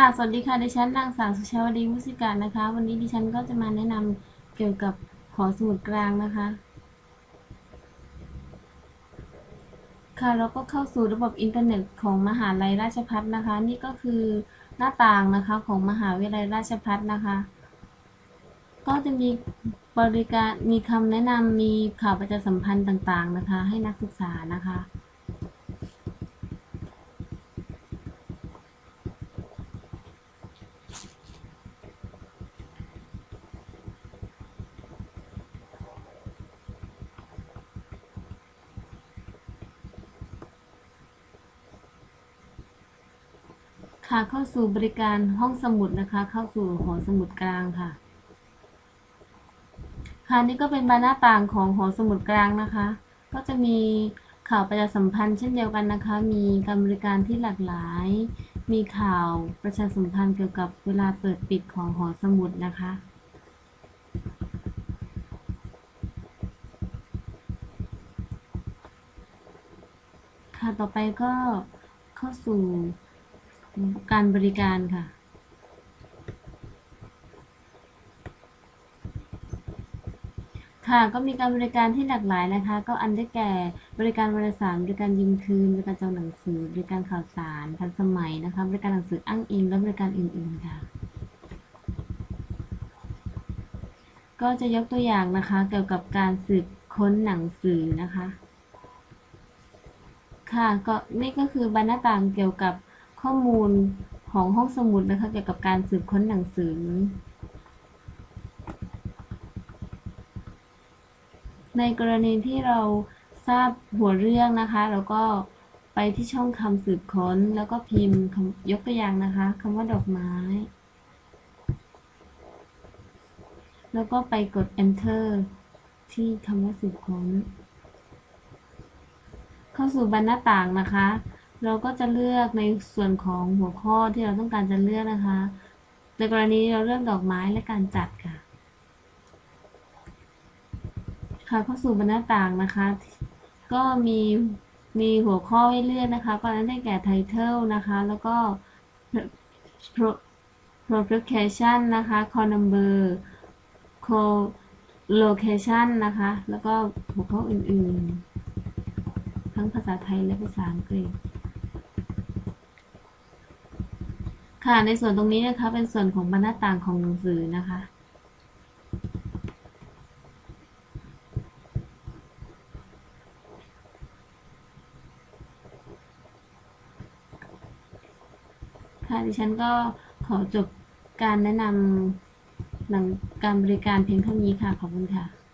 ค่ะ สวัสดีค่ะ ดิฉันนางสาวสุชาวดีมุสิกานะคะ วันนี้ดิฉันก็จะมาแนะนำเกี่ยวกับหอสมุดกลางนะคะ ค่ะแล้วก็เข้าสู่ระบบอินเทอร์เน็ตของมหาลัยราชภัฏนะคะ นี่ก็คือหน้าต่างนะคะของมหาวิทยาลัยราชภัฏนะคะ ก็จะมีบริการ มีคำแนะนำมีข่าวประชาสัมพันธ์ต่างๆนะคะ ให้นักศึกษานะคะ ค่ะเข้าสู่บริการห้องสมุดนะคะ เข้าสู่หอสมุดกลางค่ะ ค่ะนี่ก็เป็นบานหน้าต่างของหอสมุดกลางนะคะ ก็จะมีข่าวประชาสัมพันธ์เช่นเดียวกันนะคะ มีการบริการที่หลากหลาย มีข่าวประชาสัมพันธ์เกี่ยวกับเวลาเปิดปิดของหอสมุดนะคะค่ะต่อไปก็เข้าสู่ การบริการค่ะ ค่ะก็มีการบริการที่หลากหลายนะคะ ก็อันได้แก่บริการวารสารบริการยืมคืน บริการจองหนังสือบริการข่าวสารทันสมัยนะคะ บริการหนังสืออ้างอิงและบริการอื่นๆค่ะก็จะยกตัวอย่างนะคะ เกี่ยวกับการสืบค้นหนังสือนะคะ ค่ะก็นี่ก็คือบรรณาต่างเกี่ยวกับ ข้อมูลของห้องสมุดนะคะเกี่ยวกับการสืบค้นหนังสือ ในกรณีที่เราทราบหัวเรื่องนะคะเราก็ไปที่ช่องคำสืบค้นแล้วก็พิมพ์ยกตัวอย่างนะคะคำว่าดอกไม้ แล้วก็ไปกด enter ที่คำว่าสืบค้น เข้าสู่บรรณาต่างนะคะ เราก็จะเลือกในส่วนของหัวข้อที่เราต้องการจะเลือกนะคะ ในกรณีเราเลือกดอกไม้และการจัดค่ะ ค่ะเข้าสู่บรรณาต่างนะคะ ก็มีมีหัวข้อให้เลือกนะคะ ก็นั้นได้แก่ title นะคะ แล้วก็ pro- provocation นะคะ call number call location นะคะ แล้วก็หัวข้ออื่นๆ ทั้งภาษาไทยและภาษาอังกฤษ ค่ะ ในส่วนตรงนี้นะคะ เป็นส่วนของบรรณาต่างของหนังสือนะคะ ค่ะดิฉันก็ขอจบการแนะนำหลังการบริการเพียงเท่านี้ค่ะ ขอบคุณค่ะ